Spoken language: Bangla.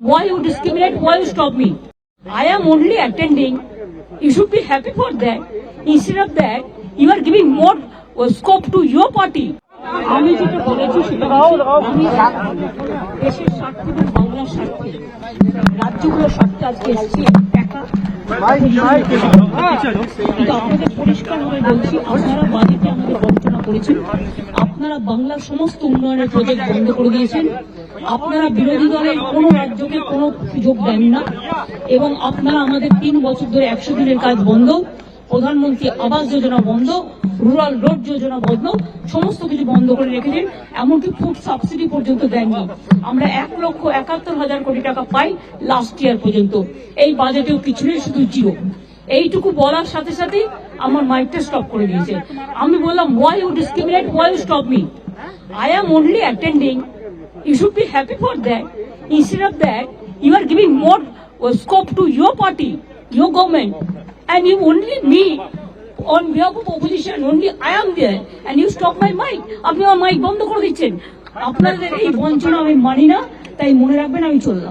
Why you discriminate? Why you stop me? I am only attending. You should be happy for that. Instead of that, you are giving more uh, scope to your party. আমি যেটা বলেছি সেটা আমি দেশের স্বার্থে এবং বাংলার স্বার্থে রাজ্যগুলোর স্বার্থে আজকে এসেছি একা কিন্তু আপনাদের বলছি আপনারা বাজেটে আমাদের বঞ্চনা করেছেন বাংলার সমস্ত উন্নয়নের প্রজেক্ট বন্ধ করে দিয়েছেন। আপনারা বিরোধী দলের কোনো রাজ্যকে কোনো সুযোগ দেন না। এবং আপনারা আমাদের তিন বছর ধরে একশো দিনের কাজ বন্ধ। প্রধানমন্ত্রী আবাস যোজনা বন্ধ রুরাল রোড যোজনা বন্ধ, সমস্ত কিছু বন্ধ করে রেখেছেন। এমনকি ফুড সাবসিডি পর্যন্ত দেননি। আমরা এক লক্ষ একাত্তর হাজার কোটি টাকা পাই লাস্ট ইয়ার পর্যন্ত। এই বাজেটেও কিছু নেই, শুধু জিরো এইটুকু বলার সাথে সাথে আমার মাইকটা স্টপ করে দিয়েছে। আমি বললাম why you discriminate why you stop me I am only attending you should be happy for that instead of that you are giving more scope to your party your government and you only me on behalf of opposition, only I am there. And you stop my mic. আপনি আমার মাইক বন্ধ করে দিচ্ছেন। আপনাদের এই বঞ্চনা আমি মানি না, তাই মনে রাখবেন, আমি চললাম।